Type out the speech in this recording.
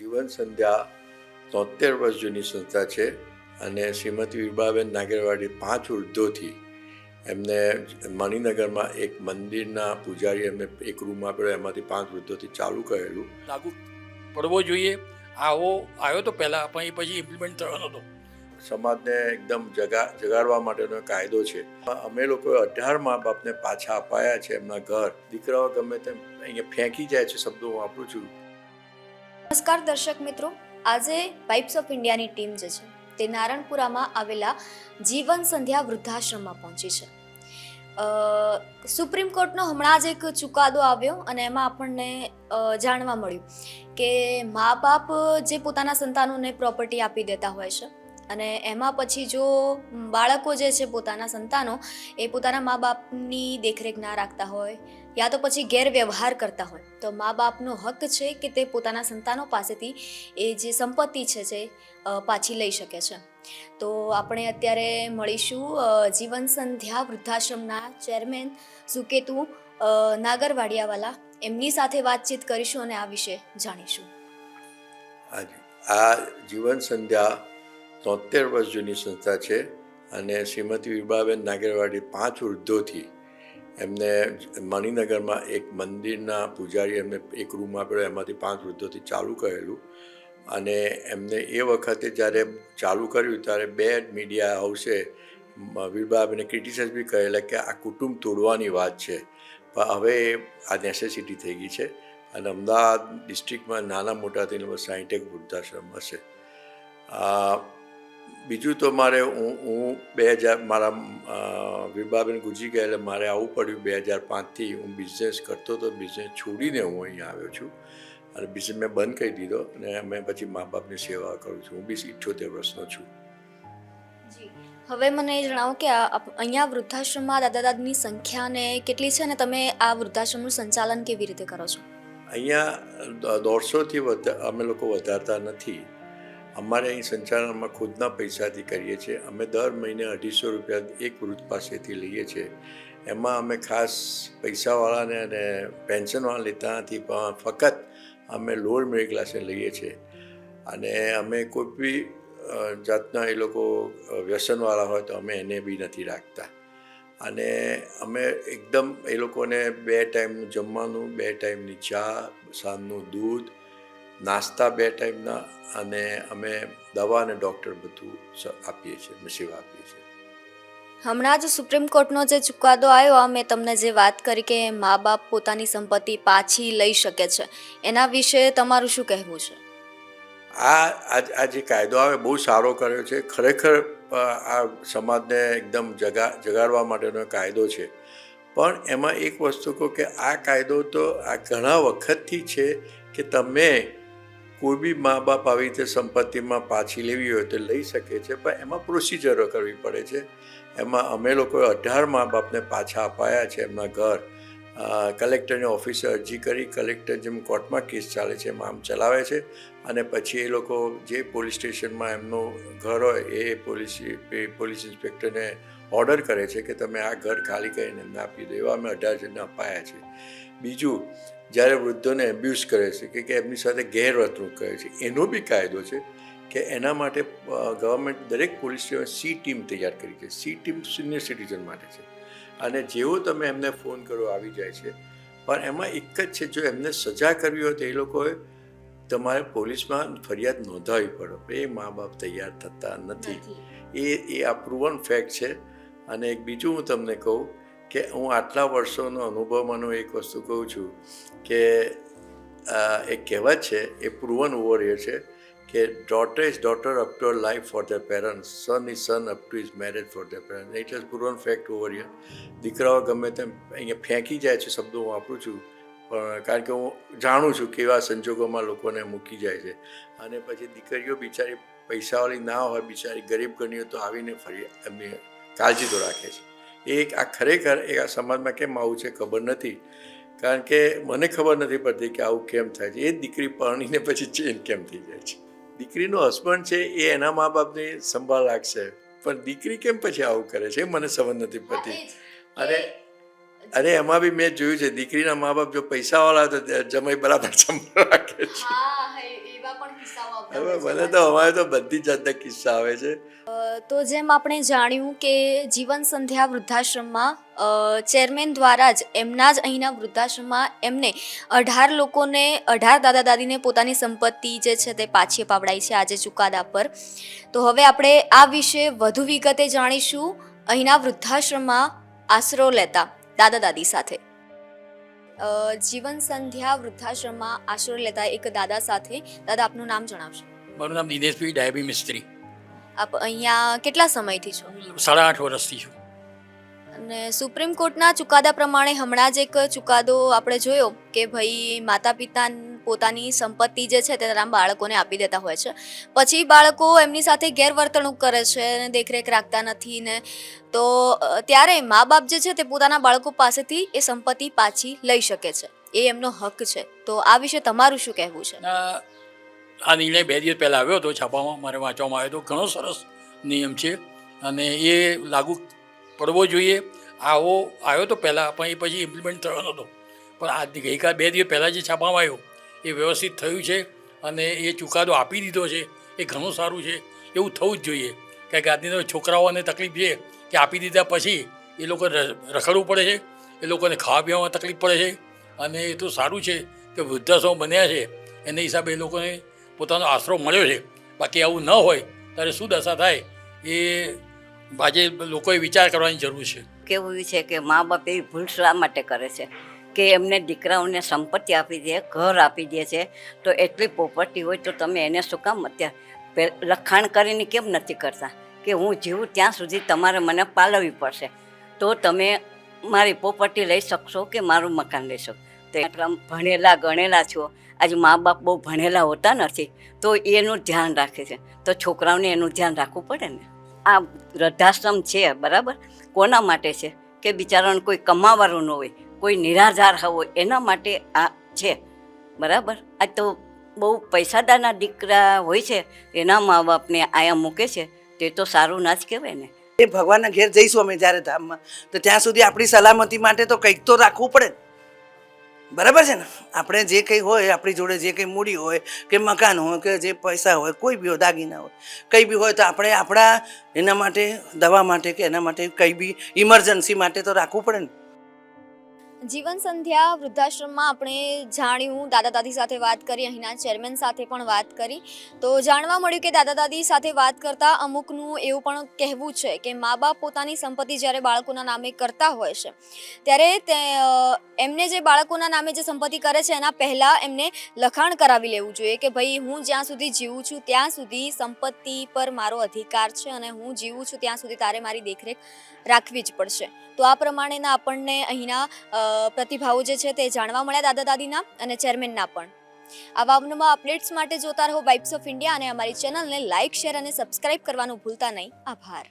જીવન સંધ્યા તોતેર વર્ષ જૂની સંસ્થા છે અને શ્રીમતી વિભાબેન નાગરવાડી પાંચ વૃદ્ધોથી એમને મણિનગરમાં એક મંદિરના પૂજારી એમને એક રૂમ આપેલો એમાંથી પાંચ વૃદ્ધોથી ચાલુ કરેલું. લાગુ પડવો જોઈએ. આવો આવ્યો તો પહેલાં પણ એ પછી ઇમ્પ્લિમેન્ટ થયો નહોતો. સમાજને એકદમ જગા જગાડવા માટેનો કાયદો છે. અમે લોકોએ અઢાર મા બાપને પાછા અપાયા છે એમના ઘર. દીકરાઓ ગમે તેમ અહીંયા ફેંકી જાય છે શબ્દો હું વાપરું છું. નમસ્કાર દર્શક મિત્રો. આજે પાઇપ્સ ઓફ ઇન્ડિયાની ટીમ જે છે તે નારણપુરામાં આવેલા જીવન સંધ્યા વૃદ્ધાશ્રમમાં પહોંચી છે. સુપ્રીમ કોર્ટનો હમણાં જ એક ચુકાદો આવ્યો અને એમાં આપણને જાણવા મળ્યું કે મા બાપ જે પોતાના સંતાનોને પ્રોપર્ટી આપી દેતા હોય છે અને એમાં પછી જો બાળકો જે છે પોતાના સંતાનો, એ પોતાના મા બાપની દેખરેખ ના રાખતા હોય, યા તો પછી ગેરવ્યવહાર કરતા હોય. તો મા બાપનો હક છે કે તે પોતાના સંતાનો પાસેથી એ જે સંપત્તિ છે જે પાછી લઈ શકે છે. તો આપણે અત્યારે મળીશું જીવન સંધ્યા વૃદ્ધાશ્રમના ચેરમેન સુકેતુ નાગરવાડિયાવાલા. એમની સાથે વાતચીત કરીશું અને આ વિશે જાણીશું. આ જીવન સંધ્યા તોતેર વર્ષ જૂની સંસ્થા છે અને શ્રીમતી વિભાબેન નાગરવાડી પાંચ વૃદ્ધોથી એમને મણિનગરમાં એક મંદિરના પૂજારી એમને એક રૂમ આપ્યો એમાંથી પાંચ વૃદ્ધોથી ચાલુ કરેલું. અને એમને એ વખતે જ્યારે ચાલુ કર્યું, ત્યારે બે મીડિયા હાઉસે વિભાબેને ક્રિટિસાઇઝ બી કરેલા કે આ કુટુંબ તોડવાની વાત છે. પણ હવે આ નેસેસિટી થઈ ગઈ છે અને અમદાવાદ ડિસ્ટ્રિક્ટમાં નાના મોટાથી સાહીઠેક વૃદ્ધાશ્રમ હશે. બીજું તો મારે હું હું બે હજાર મારા વિભાબેન ગુજરી ગયા એટલે મારે આવવું પડ્યું બે હજાર પાંચથી હું બિઝનેસ કરતો હતો બિઝનેસ છોડીને હું અહીંયા આવ્યો છું. અને બિઝનેસ મેં બંધ કરી દીધો અને અમે પછી મા બાપની સેવા કરું છું. હું બી ઇઠ્યોતેર વર્ષનો છું. હવે મને એ જણાવો કે આ અહીંયા વૃદ્ધાશ્રમમાં દાદા દાદીની સંખ્યા ને કેટલી છે અને તમે આ વૃદ્ધાશ્રમનું સંચાલન કેવી રીતે કરો છો? અહીંયા દોઢસોથી વધારે અમે લોકો વધારતા નથી. અમારે અહીં સંચાલનમાં ખુદના પૈસાથી કરીએ છીએ. અમે દર મહિને અઢીસો રૂપિયા એક વૃદ્ધ પાસેથી લઈએ છીએ. એમાં અમે ખાસ પૈસાવાળાને અને પેન્શનવાળા લેતા નથી, પણ ફક્ત અમે લોઅર મિડલ ક્લાસે લઈએ છીએ. અને અમે કોઈ બી જાતના એ લોકો વ્યસનવાળા હોય તો અમે એને બી નથી રાખતા. અને અમે એકદમ એ લોકોને બે ટાઈમનું જમવાનું, બે ટાઈમની ચા, સાંજનું દૂધ નાસ્તા બે ટાઈમના અને અમે દવા અને ડૉક્ટર બધું સ- આપીએ છીએ સેવા આપીએ છીએ. હમણાં જ સુપ્રીમ કોર્ટનો જે ચુકાદો આવ્યો આ મેં તમને જે વાત કરી કે મા બાપ પોતાની સંપત્તિ પાછી લઈ શકે છે એના વિશે તમારું શું કહેવું છે? આ આ આ જે કાયદો આવે બહુ સારો કર્યો છે. ખરેખર આ સમાજને એકદમ જગા જગાડવા માટેનો કાયદો છે. પણ એમાં એક વસ્તુ કહું કે આ કાયદો તો આ ઘણા વખતથી છે કે તમે કોઈ બી મા બાપ આવી રીતે સંપત્તિમાં પાછી લેવી હોય તો લઈ શકે છે, પણ એમાં પ્રોસિજરો કરવી પડે છે. એમાં અમે લોકોએ અઢાર મા બાપને પાછા અપાયા છે એમના ઘર. કલેક્ટરની ઓફિસે અરજી કરી, કલેક્ટર જેમ કોર્ટમાં કેસ ચાલે છે એમાં આમ ચલાવે છે અને પછી એ લોકો જે પોલીસ સ્ટેશનમાં એમનું ઘર હોય એ પોલીસ પોલીસ ઇન્સ્પેક્ટરને ઓર્ડર કરે છે કે તમે આ ઘર ખાલી કરીને એમને આપી દો, એવા અમે અઢાર જણને અપાયા છે. બીજું, જ્યારે વૃદ્ધોને એબ્યુઝ કરે છે કે કે એમની સાથે ગેરવર્તણૂક કરે છે, એનો બી કાયદો છે કે એના માટે ગવર્મેન્ટ દરેક પોલીસ સી ટીમ તૈયાર કરી છે. સી ટીમ સિનિયર સિટીઝન માટે છે. અને જેવો તમે એમને ફોન કરો આવી જાય છે. પણ એમાં એક જ છે જો એમને સજા કરવી હોય તો એ લોકોએ તમારે પોલીસમાં ફરિયાદ નોંધાવી પડે. એ મા બાપ તૈયાર થતા નથી. એ એ આ પ્રુવન ફેક્ટ છે. અને એક બીજું હું તમને કહું કે હું આટલા વર્ષોનો અનુભવમાંનું એક વસ્તુ કહું છું કે એક કહેવત છે એ પ્રુવન ઓવર છે. કે daughter is daughter up to her life for the parents son is son up to his marriage for the parents it is proven fact over year દીકરાઓ ગમે તેમ અહીંયા ફેંકી જાય છે શબ્દો હું વાપરું છું, પણ કારણ કે હું જાણું છું કેવા સંજોગોમાં લોકોને મૂકી જાય છે. અને પછી દીકરીઓ બિચારી પૈસાવાળી ના હોય, બિચારી ગરીબ ગણીઓ તો આવીને ફરી એમની કાળજી તો રાખે છે. એ એક આ ખરેખર એક આ સમાજમાં કેમ આવું છે ખબર નથી. કારણ કે મને ખબર નથી પડતી કે આવું કેમ થાય છે. એ દીકરી પરણીને પછી ચેન્જ કેમ થઈ જાય છે? દીકરીનો હસબન્ડ છે એ એના મા બાપની સંભાળ રાખશે. પણ દીકરી કેમ પછી આવું કરે છે? મને સમજ નથી પડતી. અરે અરે એમાં બી મેં જોયું છે દીકરીના મા બાપ જો પૈસાવાળા તો જમાઈ બરાબર સંભાળ રાખે છે. મને તો અમારે તો બધી જાતના કિસ્સા આવે છે. તો જેમ આપણે જાણ્યું કે જીવન સંધ્યા વૃદ્ધાશ્રમમાં ચેરમેન દ્વારા જ એમના જ અહીંના વૃદ્ધાશ્રમમાં એમને અઢાર લોકોને અઢાર દાદા દાદીને પોતાની સંપત્તિ જે છે તે પાછી અપાવડાઈ છે આજે ચુકાદા પર. તો હવે આપણે આ વિશે વધુ વિગતે જાણીશું. અહીંના વૃદ્ધાશ્રમમાં આશરો લેતા દાદા દાદી સાથે. જીવન સંધ્યા વૃદ્ધાશ્રમમાં આશ્રય લેતા એક દાદા સાથે. દાદા આપનું નામ જણાવશો? મારું નામ દિનેશભાઈ ડાયાબી મિસ્ત્રી. આપ અહીંયા કેટલા સમયથી છો? સાડા આઠ વર્ષથી છું. અને સુપ્રીમ કોર્ટના ચુકાદા પ્રમાણે હમણાં જ એક ચુકાદો આપણે જોયો કે ભાઈ માતા પિતા પોતાની સંપત્તિ જે છે તે તેના બાળકોને આપી દેતા હોય છે. પછી બાળકો એમની સાથે ગેરવર્તણૂક કરે છે અને દેખરેખ રાખતા નથી ને તો ત્યારે મા બાપ જે છે તે પોતાના બાળકો પાસેથી એ સંપત્તિ પાછી લઈ શકે છે. એ એમનો હક છે. તો આ વિશે તમારું શું કહેવું છે? આ નિર્ણય બે દિવસ પહેલાં આવ્યો હતો છાપામાં, મારે વાંચવામાં આવ્યો હતો. ઘણો સરસ નિયમ છે અને એ લાગુ પડવો જોઈએ. આવો, આવ્યો તો પહેલાં, પણ એ પછી ઇમ્પ્લિમેન્ટ થયો નહોતો. પણ આ ગઈકાલ બે દિવસ પહેલાં જે છાપામાં આવ્યો એ વ્યવસ્થિત થયું છે અને એ ચુકાદો આપી દીધો છે, એ ઘણું સારું છે. એવું થવું જ જોઈએ. કારણ કે આજની છોકરાઓને તકલીફ છે કે આપી દીધા પછી એ લોકો રખડવું પડે છે, એ લોકોને ખાવા પીવામાં તકલીફ પડે છે. અને એ તો સારું છે કે વૃદ્ધાશ્રમ બન્યા છે, એને હિસાબે એ લોકોને પોતાનો આશરો મળ્યો છે. બાકી આવું ન હોય ત્યારે શું દશા થાય એ આજે લોકોએ વિચાર કરવાની જરૂર છે. કેવું છે કે મા બાપ એવી ભૂલ શા માટે કરે છે? કે એમને દીકરાઓને સંપત્તિ આપી દે, ઘર આપી દે છે, તો એટલી પોપર્ટી હોય તો તમે એને શું કામ અત્યારે લખાણ કરીને કેમ નથી કરતા? કે હું જીવું ત્યાં સુધી તમારે મને પાલવવી પડશે. તો તમે મારી પોપર્ટી લઈ શકશો કે મારું મકાન લેશો તો એટલા ભણેલા ગણેલા છો. આજે મા બાપ બહુ ભણેલા હોતા નથી, તો એનું ધ્યાન રાખે છે. તો છોકરાઓને એનું ધ્યાન રાખવું પડે ને? આ વૃદ્ધાશ્રમ છે, બરાબર? કોના માટે છે? કે બિચારાને કોઈ કમાવાનું ન હોય. કોઈ નિરાધાર હોય, એના માટે આ છે. બરાબર? આ તો બહુ પૈસાદારના દીકરા હોય છે, એના મા બાપને આયા મૂકે છે, તે તો સારું ના જ કહેવાય ને. એ ભગવાનના ઘેર જઈશું અમે જ્યારે ધામમાં. તો ત્યાં સુધી આપણી સલામતી માટે તો કંઈક તો રાખવું પડે બરાબર છે ને? આપણે જે કંઈ હોય, આપણી જોડે જે કંઈ મૂડી હોય, કે મકાન હોય, કે જે પૈસા હોય, કોઈ બી હોય, દાગીના હોય, કંઈ બી હોય તો આપણે આપણા એના માટે, દવા માટે કે એના માટે કંઈ બી ઇમરજન્સી માટે તો રાખવું પડે ને. જીવન સંધ્યા વૃદ્ધાશ્રમમાં આપણે જાણ્યું, દાદા દાદી સાથે વાત કરી, અહીંના ચેરમેન સાથે પણ વાત કરી. તો જાણવા મળ્યું કે દાદા દાદી સાથે વાત કરતા અમુકનું એવું પણ કહેવું છે કે મા બાપ પોતાની સંપત્તિ જ્યારે બાળકોના નામે કરતા હોય છે, ત્યારે તે એમને જે બાળકોના નામે જે સંપત્તિ કરે છે, એના પહેલાં એમને લખાણ કરાવી લેવું જોઈએ કે ભાઈ હું જ્યાં સુધી જીવું છું ત્યાં સુધી સંપત્તિ પર મારો અધિકાર છે અને હું જીવું છું ત્યાં સુધી તારે મારી દેખરેખ રાખવી જ પડશે. તો આ પ્રમાણેના આપણને અહીંના પ્રતિભાવો જે છે તે જાણવા મળ્યા દાદા દાદીના અને ચેરમેનના પણ. આવા અવનવા અપડેટ્સ માટે જોતા રહો વાઇબ્સ ઓફ ઇન્ડિયા અને અમારી ચેનલને લાઇક શેર અને સબસ્ક્રાઇબ કરવાનું ભૂલતા નહીં. આભાર.